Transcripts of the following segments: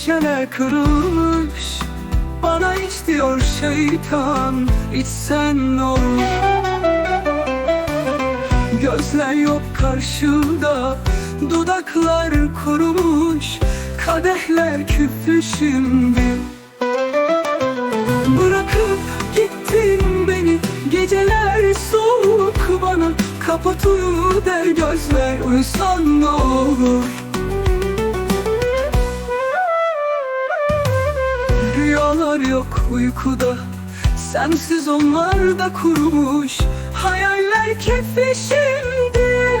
şişeler kırılmış Bana iç diyor şeytan İçsen ne olur Gözler yok karşımda Dudaklar kurumuş Kadehler küflü şimdi. Bırakıp gittin beni Geceler soğuk bana Kapat uyu der gözler Uyusan ne olur Rüyalar yok uykuda. Sensiz onlar da kurumuş Hayaller kefi şimdi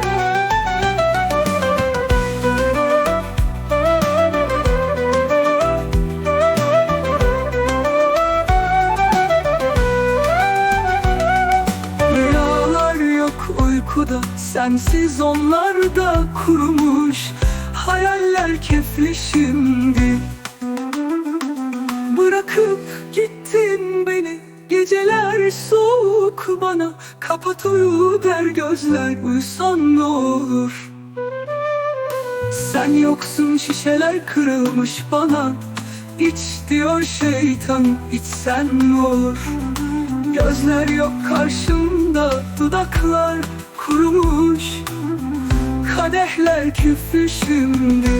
Rüyalar yok uykuda. Sensiz onlar da kurumuş Hayaller kefli şimdi Bırakıp gittin beni. Geceler soğuk bana Kapat uyu der gözler Uyusan ne olur. Sen yoksun şişeler kırılmış bana. İç diyor şeytan içsen ne olur. Gözler yok karşımda Dudaklar kurumuş. Kadehler küflü şimdi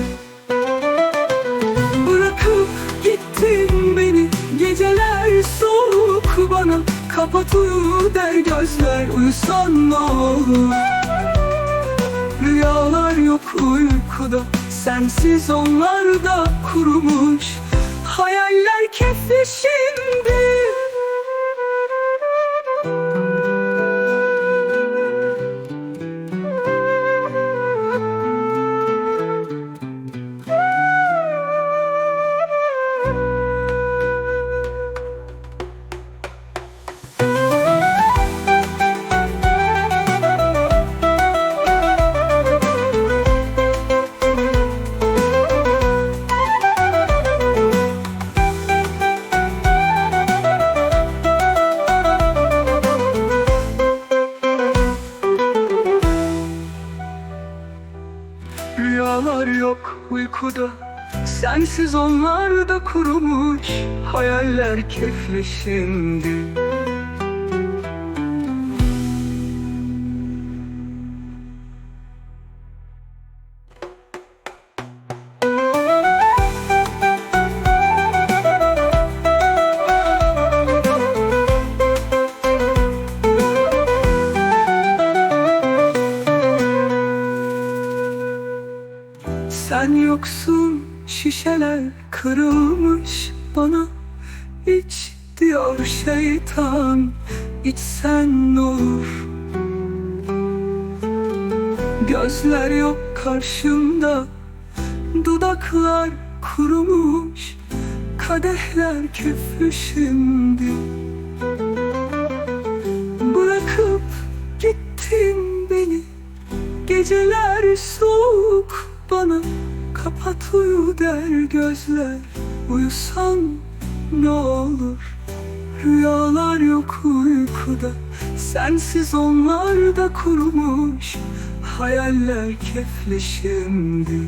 Geceler soğuk bana Kapat uyu der gözler Uyusan ne olur. Rüyalar yok uykuda Sensiz onlar da kurumuş. Hayaller kefli Rüyalar yok uykuda. Sensiz onlar da kurumuş Hayaller kefli şimdi Sen yoksun şişeler kırılmış bana. İç diyor şeytan içsen ne olur? Gözler yok karşımda Dudaklar kurumuş. Kadehler küflü şimdi. Bırakıp gittin beni Geceler soğuk bana Kapat uyu der gözler. Uyusan ne olur Rüyalar yok uykuda. Sensiz onlar da kurumuş Hayaller kefli şimdi